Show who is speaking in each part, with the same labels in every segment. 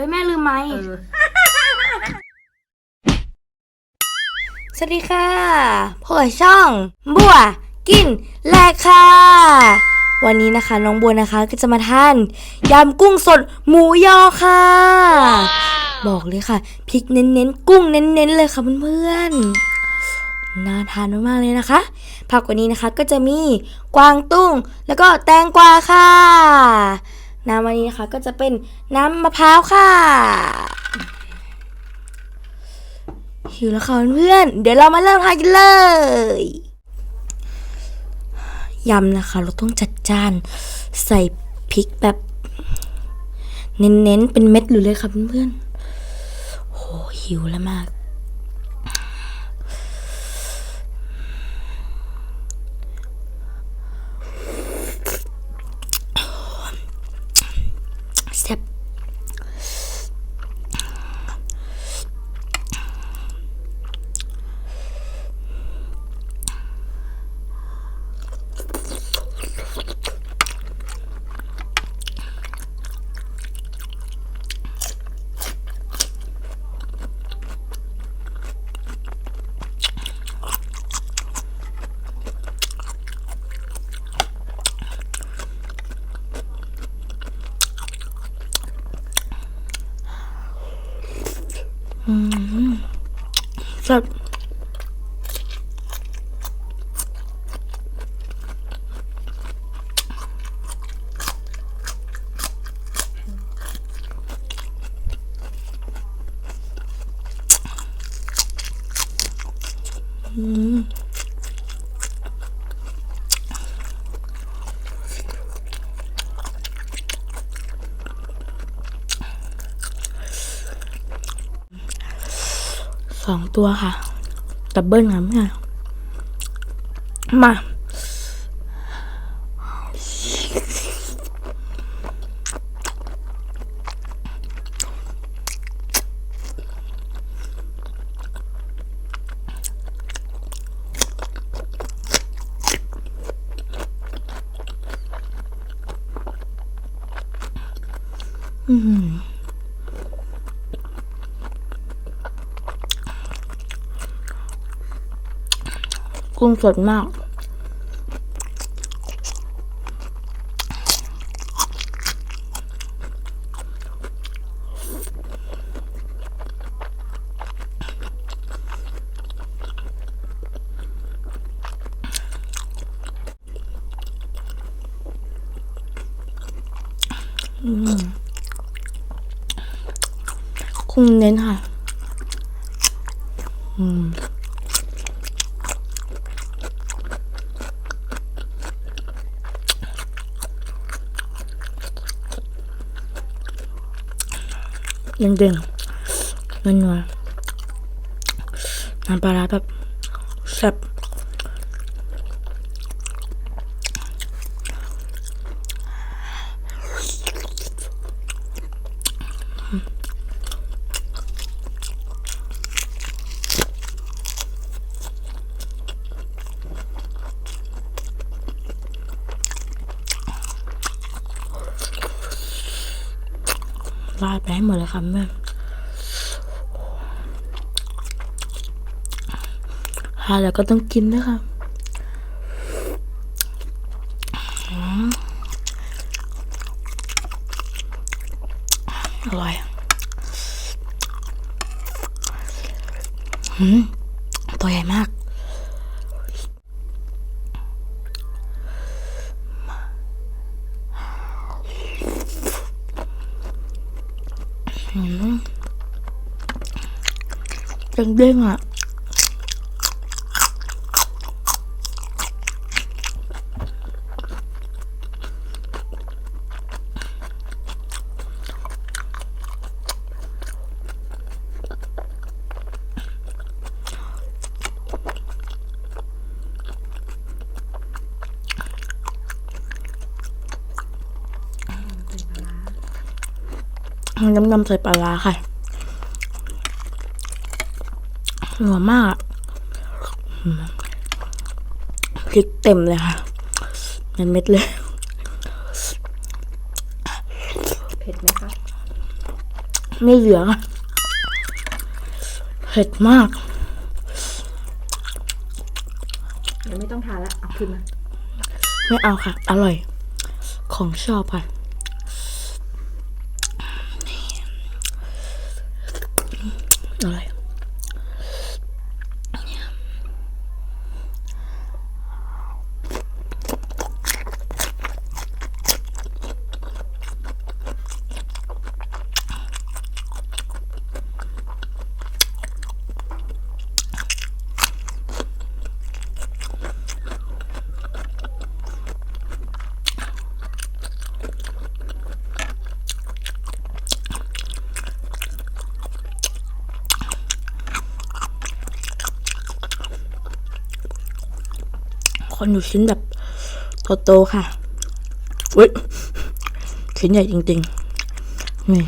Speaker 1: สวัสดีค่ะเฮ้ยแม่ลืมไหม
Speaker 2: เออ
Speaker 1: สวัสดีค่ะพบกับช่อง บัว กินแลกค่ะ วันนี้นะคะ น้องบัวนะคะก็จะมาทานยำกุ้งสดหมูยอค่ะ บอกเลยค่ะพริกเน้นๆ กุ้งเน้นๆ เลยค่ะเพื่อนๆน่าทานมากๆเลยนะคะ ผักวันนี้นะคะก็จะมีกวางตุ้งแล้วก็แตงกวาค่ะ น้ำวันนี้นะคะก็จะเป็นน้ำมะพร้าวค่ะ หิวแล้วค่ะเพื่อน เดี๋ยวเรามาเริ่มทานกันเลยยำนะคะ เราต้องจัดจานใส่พริกแบบ เน้นๆ เป็นเม็ดเลยเลยค่ะเพื่อนๆโหหิวแล้วมาก แซ่บแซ่ อืมสองตัวค่ะ ดับเบิลค่ะเพื่อนมาอืม กุ้งสดมากอืมกุ้งเน้นค่ะ อืม เด้งๆนัวๆน้ำปลาร้าแบบแซ่บ ราดไปให้หมดเลยค่ะแม่หาแล้วก็ต้องกินด้วยค่ะอืมอร่อยอืมตัวใหญ่มาก เด้งๆ น้ำน้ำใส่ปลาร้าค่ะหนัวมากอืมพริกเต็มเลยค่ะเป็นเม็ดเลย
Speaker 2: เผ็ดไหมคะ
Speaker 1: ไม่เหลือ เผ็ดมาก
Speaker 2: ยังไม่ต้องทานละเอาขึ้นมา
Speaker 1: ไม่เอาค่ะ อร่อย ของชอบค่ะ อร่ คนอยู่ชิ้นแบบโตๆค่ะอุ้ยชิ้นใหญ่จริงๆ นี่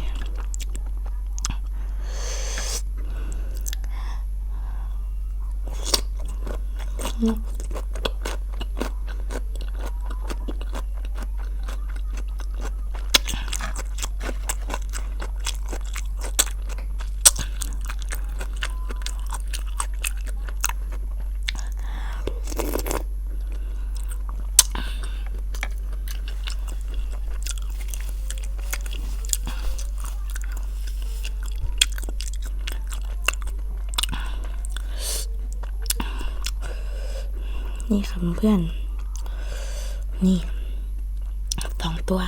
Speaker 1: นี่ค่ะเพื่อน นี่สองตัว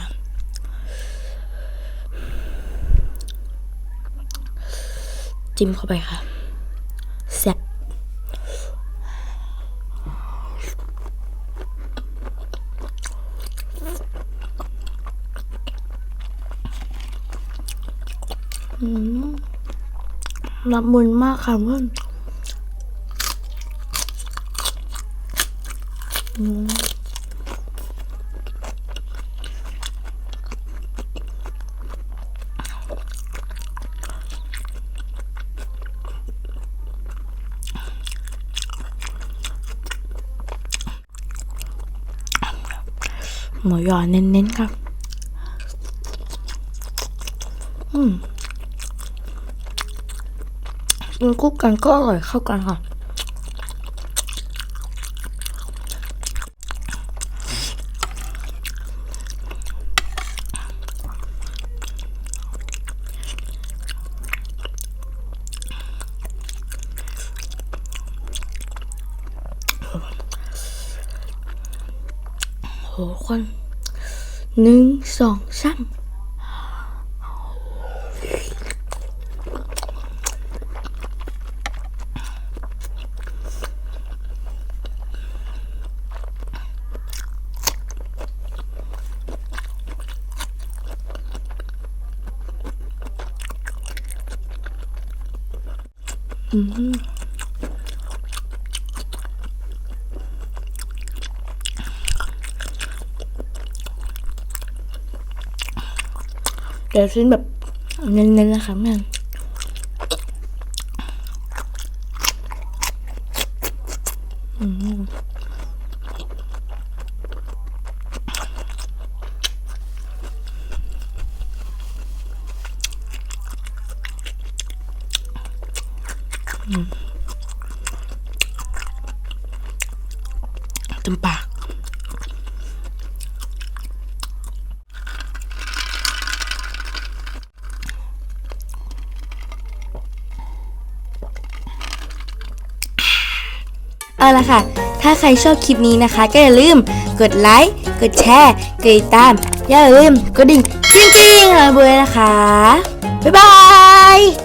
Speaker 1: จิ้มเข้าไปค่ะแซ่บอืมละมุนมากค่ะเพื่อน หมูยอเน้นๆครับ อืมกินคู่กันก็อร่อยเข้ากันค่ะ โหคนหนึ่งสองสามอืมเดี๋ยวชิ้นแบบเน้นๆนะคะแม่อืมอืมเต็มปาก เอาละค่ะ ถ้าใครชอบคลิปนี้นะคะ ก็อย่าลืมกดไลค์ กดแชร์ กดติดตาม อย่าลืมกดดิ่งจริงๆเลยนะคะ บ๊ายบาย
Speaker 2: บ๊ายบาย